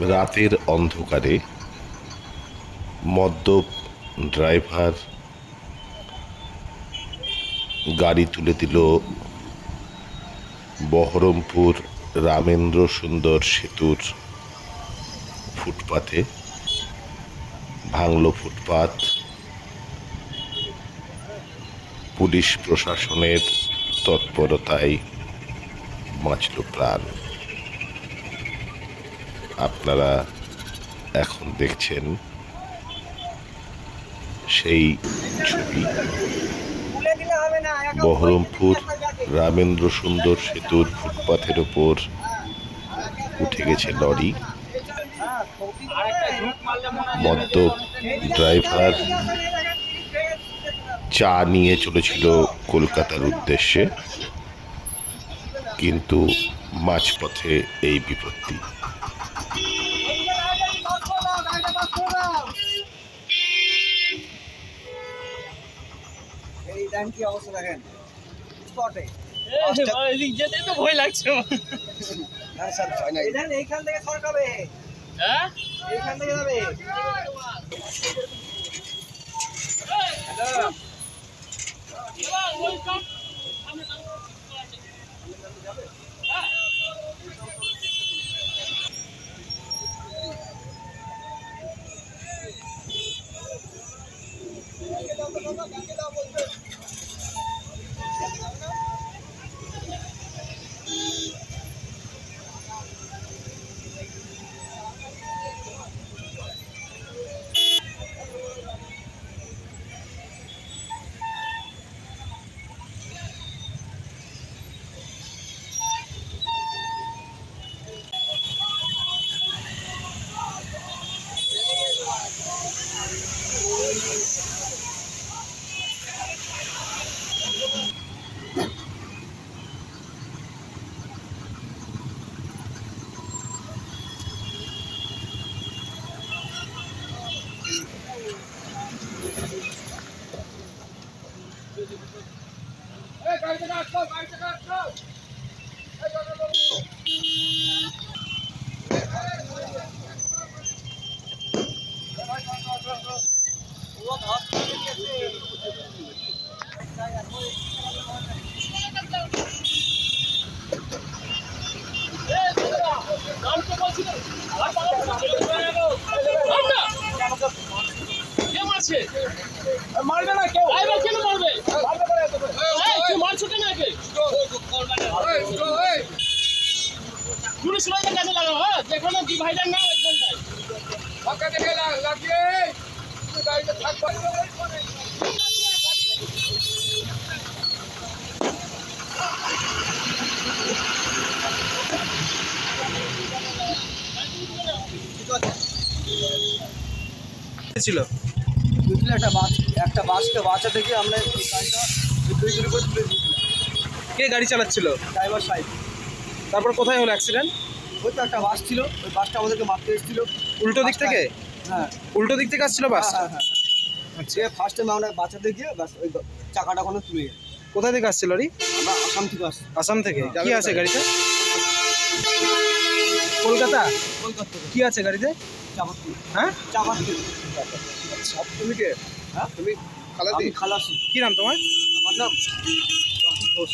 রাতের অন্ধকারে মদ্যপ ড্রাইভার গাড়ি তুলে দিল বহরমপুর রামেন্দ্র সুন্দর সেতুর ফুটপাতে। ভাঙল ফুটপাত। পুলিশ প্রশাসনের তৎপরতায় বাঁচল প্রাণ। আপনারা এখন দেখছেন সেই ছবি। বহরমপুর রামেন্দ্র সুন্দর সেতুর ফুটপাথের ওপর উঠে গেছে লরি। মদ্য ড্রাইভার চা নিয়ে চলেছিল কলকাতার উদ্দেশ্যে, কিন্তু মাঝপথে এই বিপত্তি। দেখেন কি অবস্থা দেখেন। স্পটে যেতে তো ভয় লাগছে। না স্যার ভয় নাই। এইখান থেকে সরকাবে হ্যাঁ? এইখান থেকে যাবে। কে মারছে মারবে না কেউ? আইবা কেন মারবে? এই, তুই মারছো কেন একে? পুলিশ লাইনের কাছে লাগাও হ্যাঁ? যেখানে ডিভাইডার না ওইখানটায়। ছিল। বুঝলে একটা বাস একটা বাসকে বাঁচাতে গিয়ে আমরা এই গাড়িটা দুই করে তুলে দিয়েছিলাম। কে গাড়ি চালাচ্ছিল? ড্রাইভার সাইড তারপর কোথায় হলো অ্যাক্সিডেন্ট ওই তো একটা বাস ছিল ওই বাসটা আমাদেরকে মারতে এসেছিল। উল্টো দিক থেকে? হ্যাঁ। উল্টো দিক থেকে আসছিল বাস? হ্যাঁ হ্যাঁ আচ্ছা। ফার্স্ট টাইম আমরা বাঁচাতে গিয়ে ব্যাস ওই চাকাটা কোনো তুলে গেল কোথায় থেকে আসছিল রি আমরা আসাম থেকে আসছি। আসাম থেকে? কি আছে গাড়িতে? কলকাতা? কলকাতা কি আছে গাড়িতে? হ্যাঁ? আচ্ছা তুমি কে? হ্যাঁ? তুমি আমি খালাসি। কি নাম তোমার? আমার নাম ঘোষ।